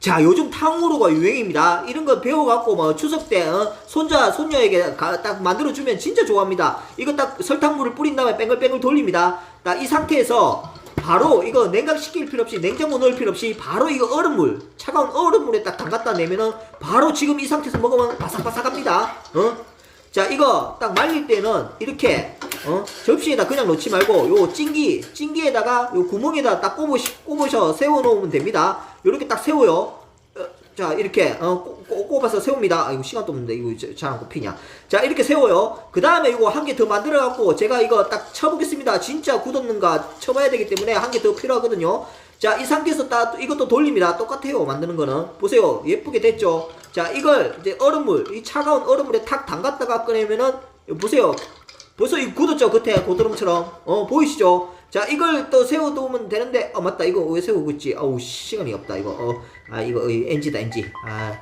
자, 요즘 탕후루가 유행입니다. 이런 거 배워갖고 뭐 추석 때 어? 손자 손녀에게 가- 딱 만들어주면 진짜 좋아합니다. 이거 딱 설탕물을 뿌린 다음에 뺑글뺑글 돌립니다. 딱 이 상태에서 바로 이거 냉각시킬 필요 없이 냉장고 넣을 필요 없이 바로 이거 얼음물 차가운 얼음물에 딱 담갔다 내면은 바로 지금 이 상태에서 먹으면 바삭바삭합니다. 어? 자 이거 딱 말릴 때는 이렇게 어? 접시에다 그냥 놓지 말고 요 찡기 찡기에다가 요 구멍에다 딱 꼽으시, 꼽으셔 세워 놓으면 됩니다. 요렇게 딱 세워요. 어, 자 이렇게 어, 꼽- 꼽- 꼽아서 세웁니다. 아, 이거 시간도 없는데 이거 잘 안 꼽히냐? 자 이렇게 세워요. 그 다음에 이거 한 개 더 만들어 갖고 제가 이거 딱 쳐보겠습니다. 진짜 굳었는가 쳐봐야 되기 때문에 한 개 더 필요하거든요. 자 이 상태에서 딱 이것도 돌립니다. 똑같아요 만드는 거는 보세요 예쁘게 됐죠. 자 이걸 이제 얼음물 이 차가운 얼음물에 탁 담갔다가 꺼내면은 보세요. 벌써 이 굳었죠? 끝에 고드름처럼. 어 보이시죠? 자 이걸 또 세워두면 되는데 어 맞다. 이거 왜 세우고 있지? 어우 시간이 없다 이거. 어아 이거 이 NG다 NG 아